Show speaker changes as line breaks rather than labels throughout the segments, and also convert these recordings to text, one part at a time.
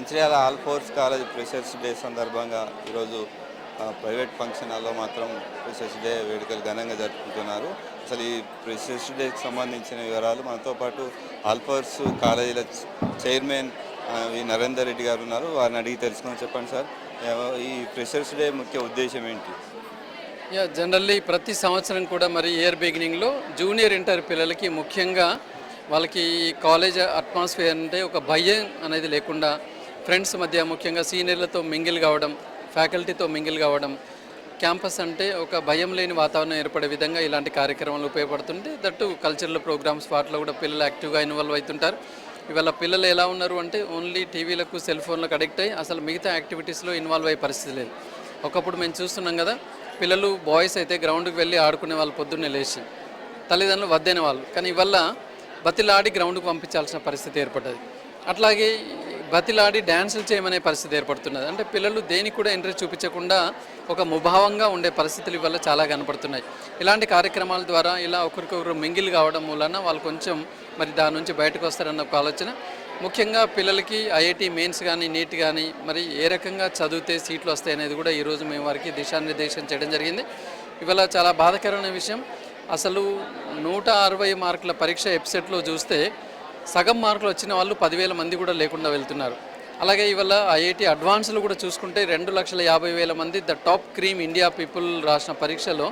Mancherial Alphores college freshers day సందర్భంగా ఈరోజు private function హాల్లో మాత్రం ఫ్రెషర్స్ డే వేడుకలు ఘనంగా జరుపుకుంటున్నారు. అసలు ఈ ఫ్రెషర్స్ డేకి సంబంధించిన వివరాలు మనతో పాటు ఆల్ ఫోర్స్ కాలేజీల చైర్మన్ ఈ వి నరేందర్ రెడ్డి గారు ఉన్నారు. వారిని అడిగి తెలుసుకొని చెప్పండి సార్. ఈ ఫ్రెషర్స్ డే ముఖ్య ఉద్దేశం ఏంటి?
యా జనరల్లీ ప్రతి సంవత్సరం కూడా మరి ఇయర్ బిగినింగ్లో జూనియర్ ఇంటర్ పిల్లలకి ముఖ్యంగా వాళ్ళకి ఈ కాలేజ్ అట్మాస్ఫియర్ అంటే ఒక భయం అనేది లేకుండా ఫ్రెండ్స్ మధ్య ముఖ్యంగా సీనియర్లతో మింగిల్ కావడం ఫ్యాకల్టీతో మింగిల్ కావడం క్యాంపస్ అంటే ఒక భయం లేని వాతావరణం ఏర్పడే విధంగా ఇలాంటి కార్యక్రమాలు ఉపయోగపడుతుంటే దట్టు కల్చరల్ ప్రోగ్రామ్స్ వాటిలో కూడా పిల్లలు యాక్టివ్గా ఇన్వాల్వ్ అవుతుంటారు. ఇవాళ పిల్లలు ఎలా ఉన్నారు అంటే ఓన్లీ టీవీలకు సెల్ ఫోన్లకు అడిక్ట్ అయ్యి అసలు మిగతా యాక్టివిటీస్లో ఇన్వాల్వ్ అయ్యే పరిస్థితి లేదు. ఒకప్పుడు మేము చూస్తున్నాం కదా పిల్లలు బాయ్స్ అయితే గ్రౌండ్కి వెళ్ళి ఆడుకునే వాళ్ళు పొద్దున్నే లేచి తల్లిదండ్రులు వద్దనే వాళ్ళు. కానీ ఇవల్ల బతిలాడి గ్రౌండ్కి పంపించాల్సిన పరిస్థితి ఏర్పడ్డది. అట్లాగే బతిలాడి డ్యాన్సులు చేయమనే పరిస్థితి ఏర్పడుతున్నది. అంటే పిల్లలు దేనికి కూడా ఇంట్రెస్ట్ చూపించకుండా ఒక ముభావంగా ఉండే పరిస్థితులు ఇవల్ల చాలా కనపడుతున్నాయి. ఇలాంటి కార్యక్రమాల ద్వారా ఇలా ఒకరికొకరు మింగిల్ కావడం వలన వాళ్ళు కొంచెం మరి దాని నుంచి బయటకు వస్తారన్న ఒక ఆలోచన. ముఖ్యంగా పిల్లలకి ఐఐటి మెయిన్స్ కానీ నీట్ కానీ మరి ఏ రకంగా చదివితే సీట్లు వస్తాయి అనేది కూడా ఈరోజు మేము వారికి దిశానిర్దేశం చేయడం జరిగింది. ఇవాళ చాలా బాధాకరమైన విషయం. అసలు నూట అరవై మార్కుల పరీక్ష వెబ్సైట్లో చూస్తే సగం మార్కులు వచ్చిన వాళ్ళు పదివేల మంది కూడా లేకుండా వెళ్తున్నారు. అలాగే ఇవాళ ఐఐటి అడ్వాన్స్లు కూడా చూసుకుంటే రెండు లక్షల యాభై వేల మంది the top cream India people రాసిన పరీక్షలో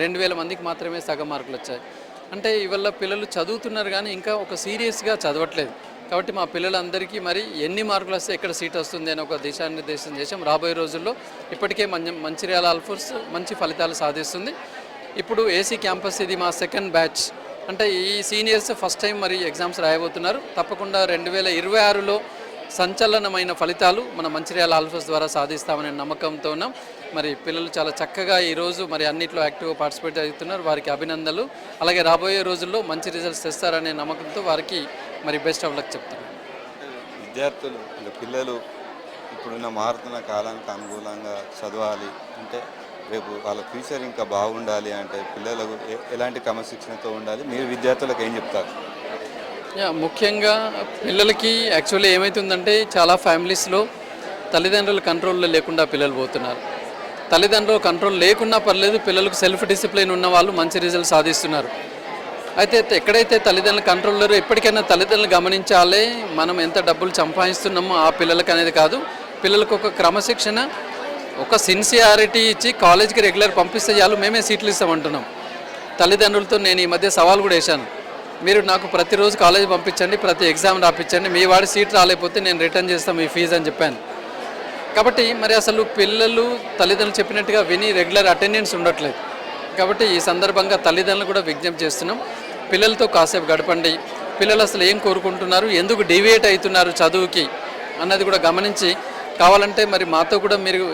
రెండు వేల మందికి మాత్రమే సగం మార్కులు వచ్చాయి. అంటే ఇవాళ పిల్లలు చదువుతున్నారు కానీ ఇంకా ఒక సీరియస్గా చదవట్లేదు. కాబట్టి మా పిల్లలందరికీ మరి ఎన్ని మార్కులు వస్తే ఎక్కడ సీట్ వస్తుంది అని ఒక దిశానిర్దేశం చేసాం రాబోయే రోజుల్లో ఇప్పటికే మంచి మంచిర్యాల అల్ఫోర్స్ మంచి ఫలితాలు సాధిస్తుంది. ఇప్పుడు ఏసీ క్యాంపస్ ఇది మా సెకండ్ బ్యాచ్. అంటే ఈ సీనియర్స్ ఫస్ట్ టైం మరి ఎగ్జామ్స్ రాయబోతున్నారు. తప్పకుండా రెండు వేల ఇరవై ఆరులో సంచలనమైన ఫలితాలు మన మంచిర్యాల ఆల్ఫస్ ద్వారా సాధిస్తామనే నమ్మకంతో ఉన్నాం. మరి పిల్లలు చాలా చక్కగా ఈరోజు మరి అన్నిట్లో యాక్టివ్గా పార్టిసిపేట్ అవుతున్నారు. వారికి అభినందనలు. అలాగే రాబోయే రోజుల్లో మంచి రిజల్ట్స్ తెస్తారనే నమ్మకంతో వారికి మరి బెస్ట్ ఆఫ్ లక్ చెప్తున్నాను
విద్యార్థులు పిల్లలు ఇప్పుడున్న మారుతున్న కాలానికి అనుకూలంగా చదవాలి. అంటే రేపు వాళ్ళ ఫ్యూచర్ ఇంకా బాగుండాలి అంటే పిల్లలకు ఎలాంటి క్రమశిక్షణతో ఉండాలి? మీరు విద్యార్థులకు ఏం చెప్తారు?
ముఖ్యంగా పిల్లలకి యాక్చువల్లీ ఏమవుతుందంటే చాలా ఫ్యామిలీస్లో తల్లిదండ్రుల కంట్రోల్లో లేకుండా పిల్లలు పోతున్నారు. తల్లిదండ్రుల కంట్రోల్ లేకున్నా పర్లేదు పిల్లలకు సెల్ఫ్ డిసిప్లిన్ ఉన్న వాళ్ళు మంచి రిజల్ట్ సాధిస్తున్నారు. అయితే ఎక్కడైతే తల్లిదండ్రులు కంట్రోల్ లేరో ఎప్పటికైనా తల్లిదండ్రులు గమనించాలి మనం ఎంత డబ్బులు సంపాదిస్తున్నామో ఆ పిల్లలకి అనేది కాదు. పిల్లలకు ఒక క్రమశిక్షణ ఒక సిన్సియారిటీ ఇచ్చి కాలేజ్కి రెగ్యులర్ పంపిస్తే చాలు మేమే సీట్లు ఇస్తామంటున్నాం. తల్లిదండ్రులతో నేను ఈ మధ్య సవాల్ కూడా వేశాను. మీరు నాకు ప్రతిరోజు కాలేజ్ పంపించండి ప్రతి ఎగ్జామ్ రాపించండి మీ వాడి సీట్ రాలేకపోతే నేను రిటర్న్ చేస్తాను మీ ఫీజు అని చెప్పాను. కాబట్టి మరి అసలు పిల్లలు తల్లిదండ్రులు చెప్పినట్టుగా విని రెగ్యులర్ అటెండెన్స్ ఉండట్లేదు. కాబట్టి ఈ సందర్భంగా తల్లిదండ్రులు కూడా విజ్ఞప్తి చేస్తున్నాం. పిల్లలతో కాసేపు గడపండి. పిల్లలు అసలు ఏం కోరుకుంటున్నారు? ఎందుకు డివియేట్ అవుతున్నారు చదువుకి? అన్నది కూడా గమనించి కావాలంటే మరి మాతో కూడా మీరు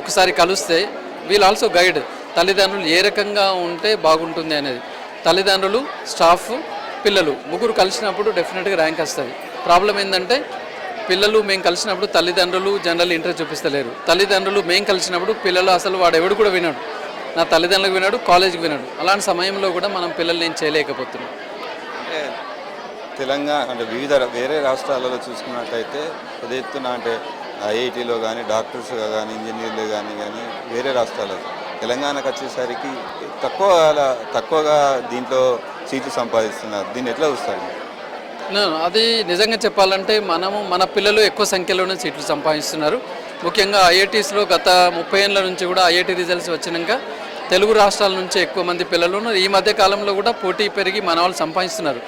ఒకసారి కలిస్తే వీల్ ఆల్సో గైడ్ తల్లిదండ్రులు ఏ రకంగా ఉంటే బాగుంటుంది అనేది. తల్లిదండ్రులు స్టాఫ్ పిల్లలు ముగ్గురు కలిసినప్పుడు డెఫినెట్గా ర్యాంక్ వస్తుంది ప్రాబ్లం ఏంటంటే పిల్లలు మేము కలిసినప్పుడు తల్లిదండ్రులు జనరల్ ఇంట్రెస్ట్ చూపిస్తలేరు. తల్లిదండ్రులు మేము కలిసినప్పుడు పిల్లలు అసలు వాడు ఎవడు కూడా వినడు. నా తల్లిదండ్రులకు వినాడు కాలేజీకి వినాడు. అలాంటి సమయంలో కూడా మనం పిల్లల్ని ఏం చేయలేకపోతున్నాం.
తెలంగాణ అంటే వివిధ వేరే రాష్ట్రాలలో చూసుకున్నట్టయితే పెద్ద ఎత్తున అంటే ఐఐటీలో కానీ డాక్టర్స్ కానీ ఇంజనీర్లు కానీ కానీ వేరే రాష్ట్రాలలో. తెలంగాణకు వచ్చేసరికి తక్కువ తక్కువగా దీంట్లో సీట్లు సంపాదిస్తున్నారు. దీన్ని ఎట్లా చూస్తారు?
అది నిజంగా చెప్పాలంటే మనము మన పిల్లలు ఎక్కువ సంఖ్యలోనే సీట్లు సంపాదిస్తున్నారు. ముఖ్యంగా ఐఐటీస్లో గత ముప్పై ఏళ్ళ నుంచి కూడా ఐఐటి రిజల్ట్స్ వచ్చినాక తెలుగు రాష్ట్రాల నుంచి ఎక్కువ మంది పిల్లలు ఈ మధ్య కాలంలో కూడా పోటీ పెరిగి మన వాళ్ళు సంపాదిస్తున్నారు.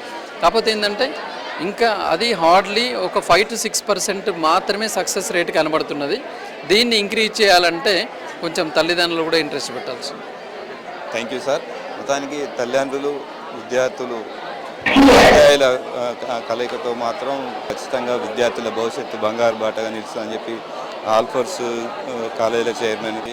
కాకపోతే ఏంటంటే ఇంకా అది హార్డ్లీ ఒక ఫైవ్ టు సిక్స్ పర్సెంట్ మాత్రమే సక్సెస్ రేట్ కనబడుతున్నది. దీన్ని ఇంక్రీజ్ చేయాలంటే కొంచెం తల్లిదండ్రులు కూడా ఇంట్రెస్ట్ పెట్టాల్సింది
థ్యాంక్ యూ సార్ మొత్తానికి తల్లిదండ్రులు విద్యార్థులు ఉపాధ్యాయుల కలయికతో మాత్రం ఖచ్చితంగా విద్యార్థుల భవిష్యత్తు బంగారు బాటగా నిలుస్తుందని చెప్పి ఆల్ఫోర్స్ కాలేజీల చైర్మన్కి